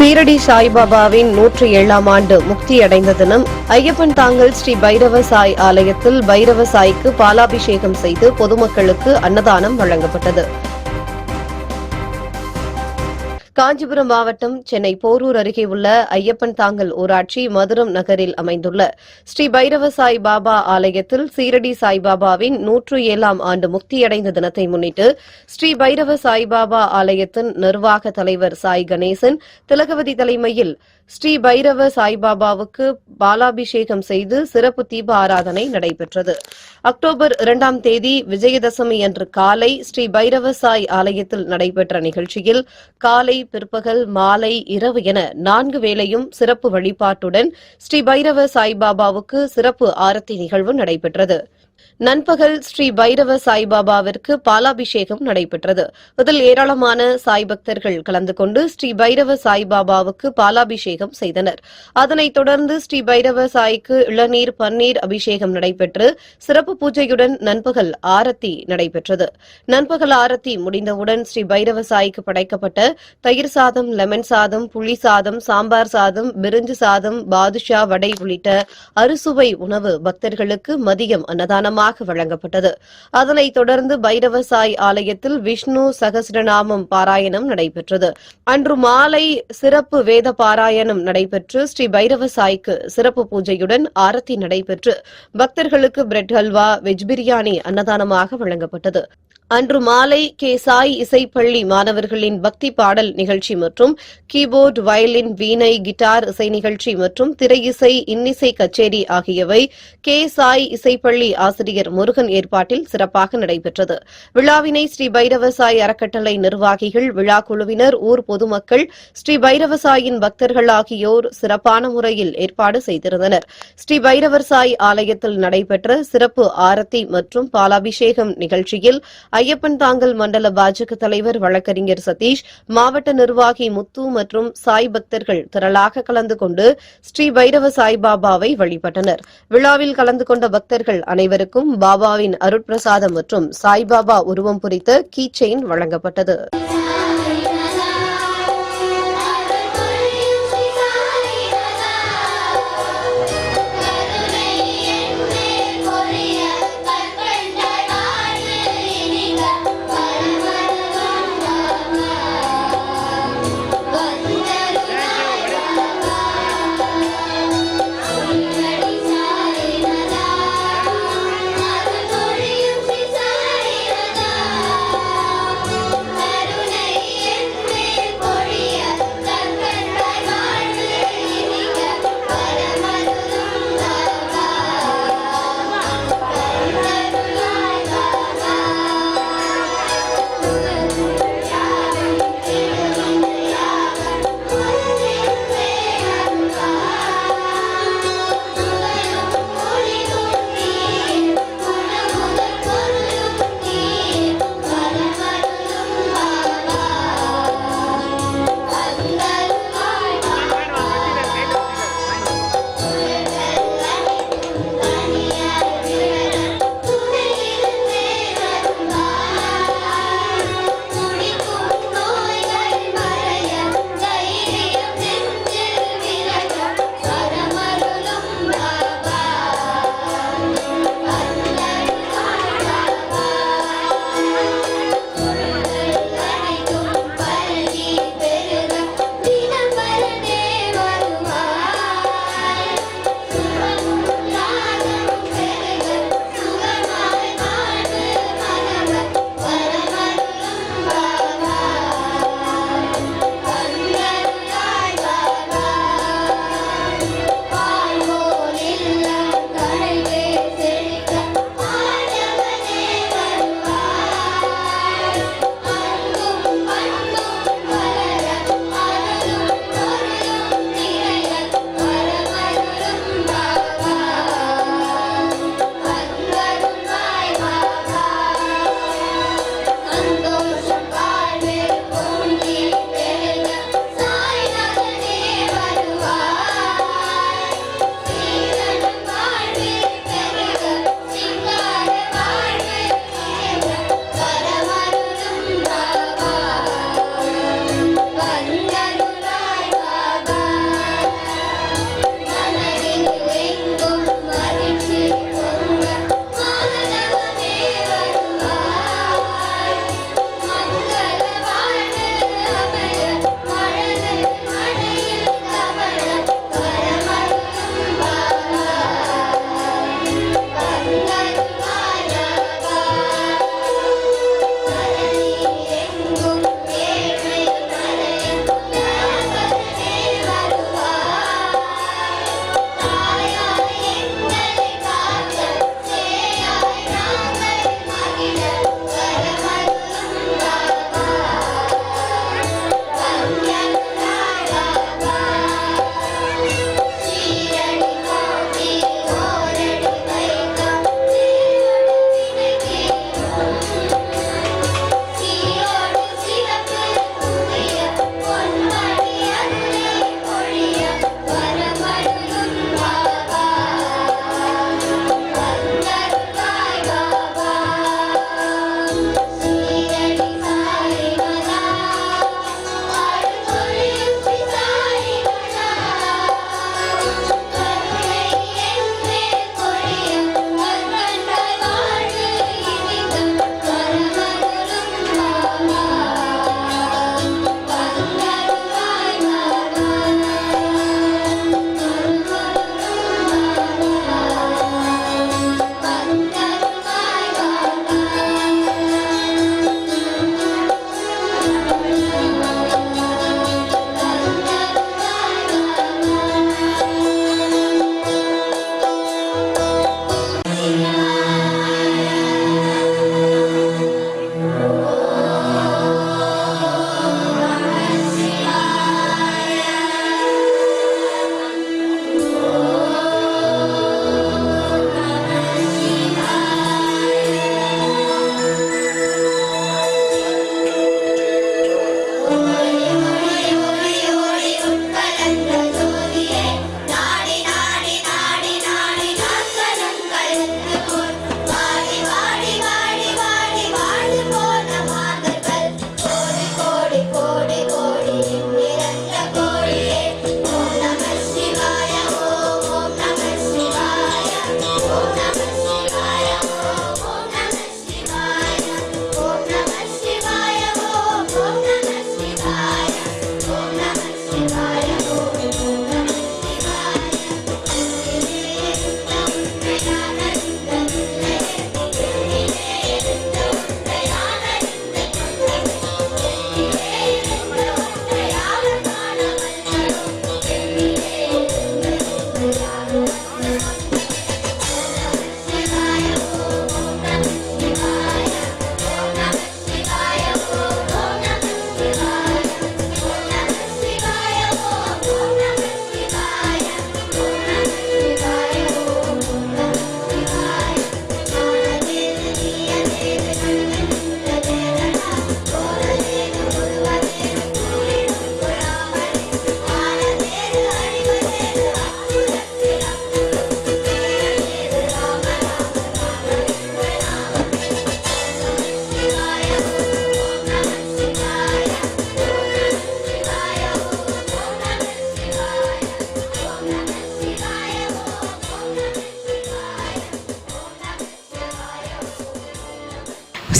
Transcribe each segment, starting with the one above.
சீரடி சாய்பாபாவின் நூற்றி ஏழாம் ஆண்டு முக்தியடைந்த தினம் ஐயப்பன் தாங்கல் ஸ்ரீ பைரவ சாய் ஆலயத்தில் பைரவ சாய்க்கு பாலாபிஷேகம் செய்து பொதுமக்களுக்கு அன்னதானம் வழங்கப்பட்டது. காஞ்சிபுரம் மாவட்டம் சென்னை போரூர் அருகே உள்ள ஐயப்பன் தாங்கல் ஊராட்சி மதுரம் நகரில் அமைந்துள்ள ஸ்ரீ பைரவ சாய் பாபா ஆலயத்தில் சீரடி சாய்பாபாவின் நூற்று ஏழாம் ஆண்டு முக்தியடைந்த தினத்தை முன்னிட்டு ஸ்ரீ பைரவ சாய்பாபா ஆலயத்தின் நிர்வாக தலைவர் சாய் கணேசன் திலகவதி தலைமையில் ஸ்ரீ பைரவ சாய்பாபாவுக்கு பாலாபிஷேகம் செய்து சிறப்பு தீப ஆராதனை நடைபெற்றது. அக்டோபர் இரண்டாம் தேதி விஜயதசமி அன்று காலை ஸ்ரீ பைரவ சாய் ஆலயத்தில் நடைபெற்ற நிகழ்ச்சியில் காலை பிற்பகல் மாலை இரவு என நான்கு வேளையும் சிறப்பு வழிபாட்டுடன் ஸ்ரீ பைரவ சாய்பாபாவுக்கு சிறப்பு ஆரத்தி நிகழ்வு நடைபெற்றது. நண்பகல் ஸ்ரீ பைரவ சாய்பாபாவிற்கு பாலாபிஷேகம் நடைபெற்றது. இதில் ஏராளமான சாய் பக்தர்கள் கலந்து கொண்டு ஸ்ரீ பைரவ சாய்பாபாவுக்கு பாலாபிஷேகம் செய்தனர். அதனைத் தொடர்ந்து ஸ்ரீ பைரவ சாய்க்கு இளநீர் பன்னீர் அபிஷேகம் நடைபெற்று சிறப்பு பூஜையுடன் நண்பகல் ஆரத்தி நடைபெற்றது. நண்பகல் ஆரத்தி முடிந்தவுடன் ஸ்ரீ பைரவ சாய்க்கு படைக்கப்பட்ட தயிர் சாதம் லெமன் சாதம் புளி சாதம் சாம்பார் சாதம் பிரிஞ்சு சாதம் பாதுஷா வடை உள்ளிட்ட அறுசுவை உணவு பக்தர்களுக்கு மதியம் அன்னதானம் அன்னதானமாக வழங்கப்பட்டது. அதனைத் தொடர்ந்து பைரவசாய் ஆலயத்தில் விஷ்ணு சகசிரநாமம் பாராயணம் நடைபெற்றது. அன்று மாலை சிறப்பு வேத பாராயணம் நடைபெற்று ஸ்ரீ பைரவசாய்க்கு சிறப்பு பூஜையுடன் ஆரத்தி நடைபெற்று பக்தர்களுக்கு பிரெட் ஹல்வா வெஜ் பிரியாணி அன்னதானமாக வழங்கப்பட்டது. அன்று மாலை கே சாய் இசைப்பள்ளி மாணவர்களின் பக்தி பாடல் நிகழ்ச்சி மற்றும் கீபோர்டு வயலின் வீணை கிட்டார் இசை நிகழ்ச்சி மற்றும் திரையிசை இன்னிசை கச்சேரி ஆகியவை கே சாய் இசைப்பள்ளி ஆசிரியர் முருகன் ஏற்பாட்டில் சிறப்பாக நடைபெற்றது. விழாவினை ஸ்ரீ பைரவ சாய் அறக்கட்டளை நிர்வாகிகள் விழா குழுவினர் ஊர் பொதுமக்கள் ஸ்ரீ பைரவ சாயின் பக்தர்கள் ஆகியோர் சிறப்பான முறையில் ஏற்பாடு செய்திருந்தனர். ஸ்ரீ பைரவர் சாய் ஆலயத்தில் நடைபெற்ற சிறப்பு ஆரத்தி மற்றும் பாலாபிஷேகம் நிகழ்ச்சியில் ஐயப்பன் தாங்கல் மண்டல பாஜக தலைவர் வழக்கறிஞர் சதீஷ் மாவட்ட நிர்வாகி முத்து மற்றும் சாய் பக்தர்கள் திரளாக கலந்து கொண்டு ஸ்ரீ பைரவ சாய்பாபாவை வழிபட்டனர். விழாவில் கலந்து கொண்ட பக்தர்கள் அனைவருக்கும் பாபாவின் அருட்பிரசாதம் மற்றும் சாய்பாபா உருவம் குறித்த கீ செயின் வழங்கப்பட்டது.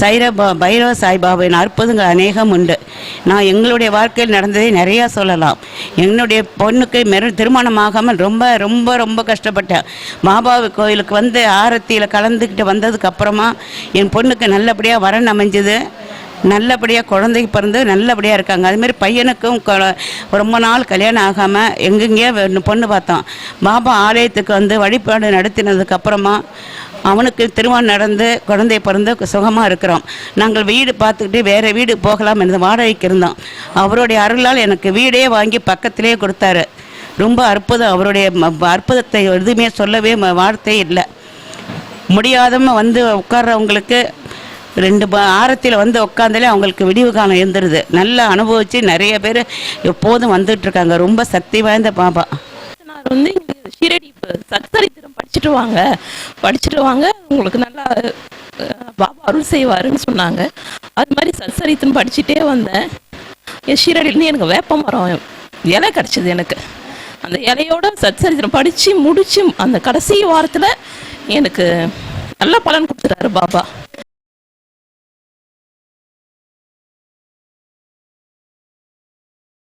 சைர பைரவ சாய்பாபாவின் அற்புதங்கள் அநேகம் உண்டு. நான் எங்களுடைய வாழ்க்கையில் நடந்ததை நிறையா சொல்லலாம். என்னுடைய பொண்ணுக்கு மெரு திருமணமாகாமல் ரொம்ப ரொம்ப ரொம்ப கஷ்டப்பட்டேன் பாபா கோயிலுக்கு வந்து ஆரத்தியில் கலந்துக்கிட்டு வந்ததுக்கு அப்புறமா என் பொண்ணுக்கு நல்லபடியாக வரன் அமைஞ்சது. நல்லபடியாக குழந்தை பிறந்து நல்லபடியாக இருக்காங்க. அதுமாரி பையனுக்கும் கொ- ரொம்ப நாள் கல்யாணம் ஆகாமல் எங்கெங்கேயோ பொண்ணு பார்த்தோம். பாபா ஆலயத்துக்கு வந்து வழிபாடு நடத்தினதுக்கப்புறமா அவனுக்கு திருமணம் நடந்து குழந்தை பிறந்து சுகமாக இருக்கிறோம். நாங்கள் வீடு பார்த்துக்கிட்டு வேறு வீடு போகலாம் என்று வாடகைக்கு இருந்தோம். அவருடைய அருளால் எனக்கு வீடே வாங்கி பக்கத்திலே கொடுத்தாரு. ரொம்ப அற்புதம் அவருடைய அற்புதத்தை எதுவுமே சொல்லவே வார்த்தை இல்லை. முடியாதவங்க வந்து உட்கார்றவங்களுக்கு ரெண்டு ஆரத்தில் வந்து உட்காந்தாலே அவங்களுக்கு விடிவு காலம் இருந்துருது நல்லா அனுபவித்து நிறைய பேர் எப்போதும் வந்துட்டு இருக்காங்க. ரொம்ப சக்தி வாய்ந்த பாபா. வந்து இங்க ஷீரடி இப்ப படிச்சுட்டு வாங்க படிச்சுட்டு வாங்க உங்களுக்கு நல்லா பாபா அருள் செய்வாருன்னு சொன்னாங்க. அது மாதிரி சச்சரித்திரம் படிச்சுட்டே வந்தேன். என் ஷீரடியிலேருந்து எனக்கு வேப்ப மரம் இலை கிடச்சிது எனக்கு. அந்த இலையோட சச்சரித்திரம் படித்து முடித்து அந்த கடைசி வாரத்தில் எனக்கு நல்ல பலன் கொடுத்துட்டாரு பாபா.